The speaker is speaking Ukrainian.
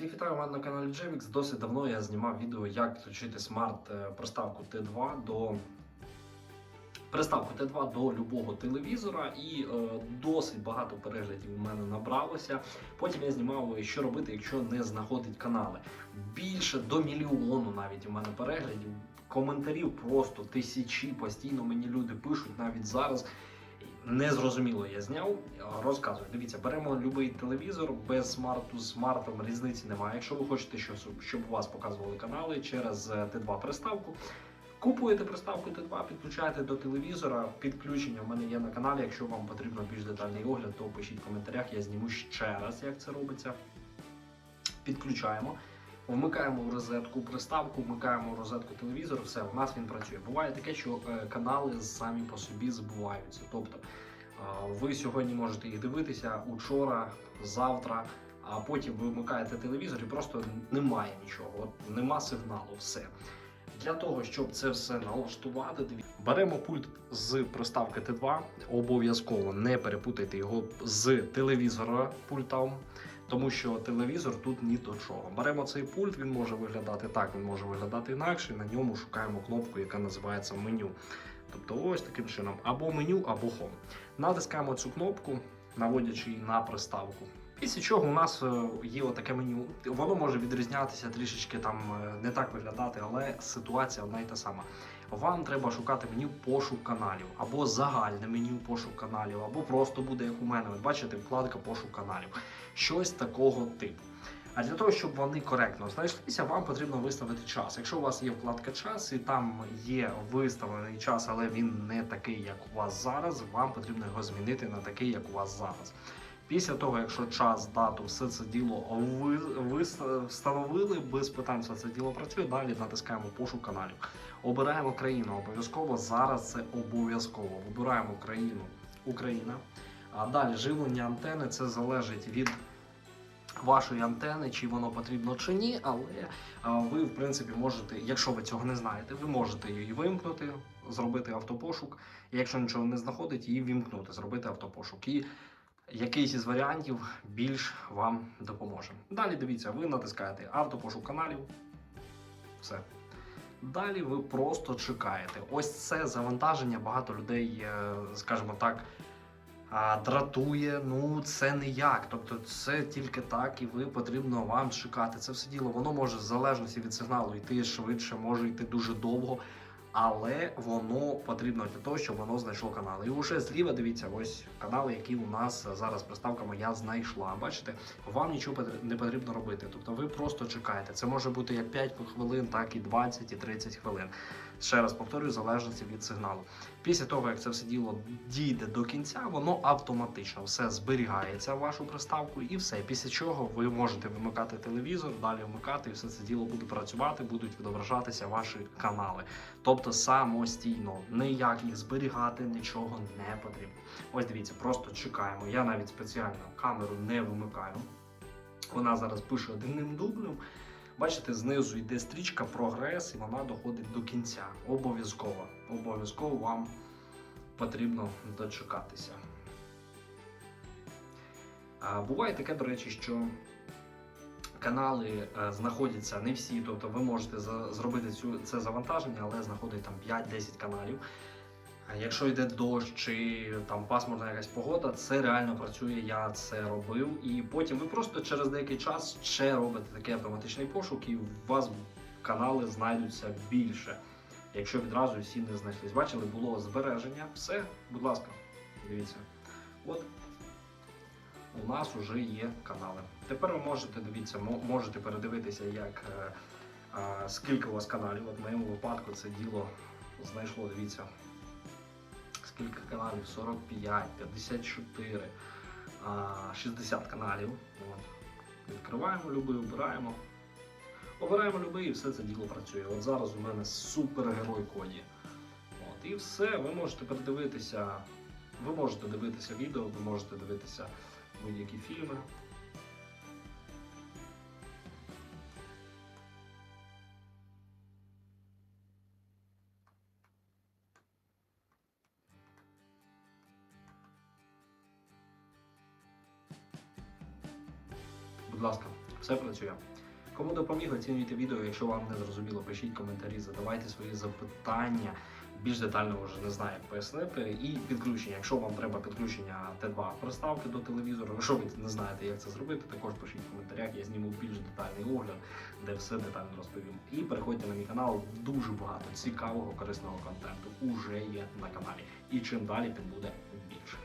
Всіх вітаю мене на каналі Jemix. Досить давно я знімав відео, як підключити смарт е, приставку Т2 до приставку Т2 до любого телевізора, і е, досить багато переглядів у мене набралося. Потім я знімав, що робити, якщо не знаходить канали. Більше до мільйону навіть у мене переглядів. Коментарів просто тисячі. Постійно мені люди пишуть навіть зараз. Незрозуміло я зняв. Розказую. Дивіться, беремо будь-який телевізор без смарту з смартом різниці немає. Якщо ви хочете, щоб, щоб у вас показували канали через е, Т2 приставку. Купуєте приставку Т2, підключаєте до телевізора. Підключення в мене є на каналі. Якщо вам потрібно більш детальний огляд, то пишіть в коментарях. Я зніму ще раз, як це робиться. Підключаємо. Вмикаємо в розетку приставку, вмикаємо в розетку телевізор, все, у нас він працює. Буває таке, що е, канали самі по собі збуваються. Тобто е, ви сьогодні можете їх дивитися учора, завтра, а потім ви вмикаєте телевізор і просто немає нічого, от нема сигналу, все. Для того, щоб це все налаштувати, беремо пульт з приставки Т2. Обов'язково не перепутайте його з телевізора пультом тому що телевізор тут ні до чого. Беремо цей пульт, він може виглядати так, він може виглядати інакше. На ньому шукаємо кнопку, яка називається меню. Тобто ось таким чином або меню, або Home. Натискаємо цю кнопку, наводячи її на приставку. Після чого у нас е, є отаке меню. Воно може відрізнятися трішечки там е, не так виглядати, але ситуація одна і та сама. Вам треба шукати меню пошук каналів, або загальне меню пошук каналів, або просто буде як у мене. От бачите, вкладка пошук каналів. Щось такого типу. А для того, щоб вони коректно знайшлися, вам потрібно виставити час. Якщо у вас є вкладка час і там є виставлений час, але він не такий, як у вас зараз, вам потрібно його змінити на такий, як у вас зараз. Після того, якщо час, дату, все це діло ви, ви встановили, без питань все це діло працює. Далі натискаємо пошук каналів. Обираємо країну обов'язково. Зараз це обов'язково. Вибираємо країну Україна. А далі живлення антени це залежить від вашої антени, чи воно потрібно чи ні. Але ви, в принципі, можете, якщо ви цього не знаєте, ви можете її вимкнути, зробити автопошук. І якщо нічого не знаходить, її вімкнути, зробити автопошук. І якийсь із варіантів більш вам допоможе. Далі дивіться, ви натискаєте автопошук каналів. Все. Далі ви просто чекаєте. Ось це завантаження. Багато людей, е, скажімо так, дратує. Ну це не як. Тобто, це тільки так, і ви потрібно вам чекати. Це все діло. Воно може в залежності від сигналу йти швидше, може йти дуже довго. Але воно потрібно для того, щоб воно знайшло канали. І вже зліва дивіться, ось канали, які у нас зараз приставка моя знайшла. Бачите, вам нічого не потрібно робити. Тобто ви просто чекаєте. Це може бути як 5 хвилин, так і 20 і 30 хвилин. Ще раз повторюю, в залежності від сигналу. Після того, як це все діло дійде до кінця, воно автоматично все зберігається в вашу приставку і все. Після чого ви можете вимикати телевізор, далі вмикати, і все це діло буде працювати, будуть відображатися ваші канали. Тобто самостійно, ніяк їх зберігати, нічого не потрібно. Ось дивіться, просто чекаємо. Я навіть спеціально камеру не вимикаю. Вона зараз пише одним дублем. Бачите, знизу йде стрічка прогрес, і вона доходить до кінця. Обов'язково. Обов'язково вам потрібно дочекатися. Буває таке, до речі, що канали е, знаходяться не всі, тобто ви можете зробити це завантаження, але знаходить там 5-10 каналів. Якщо йде дощ чи там пасмурна якась погода, це реально працює. Я це робив. І потім ви просто через деякий час ще робите такий автоматичний пошук, і у вас канали знайдуться більше. Якщо відразу всі не знайшлись. Бачили, було збереження. Все, будь ласка, дивіться. От у нас вже є канали. Тепер ви можете дивіться, можете передивитися, як е, е, скільки у вас каналів. От в моєму випадку це діло знайшло, дивіться. Скільки каналів? 45, 54, 60 каналів. От. Відкриваємо любий, обираємо. Обираємо любий і все це діло працює. От зараз у мене супергерой коді. От, і все, ви можете передивитися. Ви можете дивитися відео, ви можете дивитися будь-які фільми. Будь ласка, Все працює. Кому допоміг, оцінюйте відео. Якщо вам не зрозуміло, пишіть коментарі, задавайте свої запитання. Більш детально вже не знаю, як пояснити. І підключення. Якщо вам треба підключення Т2 приставки до телевізора, якщо ви не знаєте, як це зробити, також пишіть в коментарях. Я зніму більш детальний огляд, де все детально розповім. І переходьте на мій канал. Дуже багато цікавого, корисного контенту уже є на каналі. І чим далі, тим буде більше.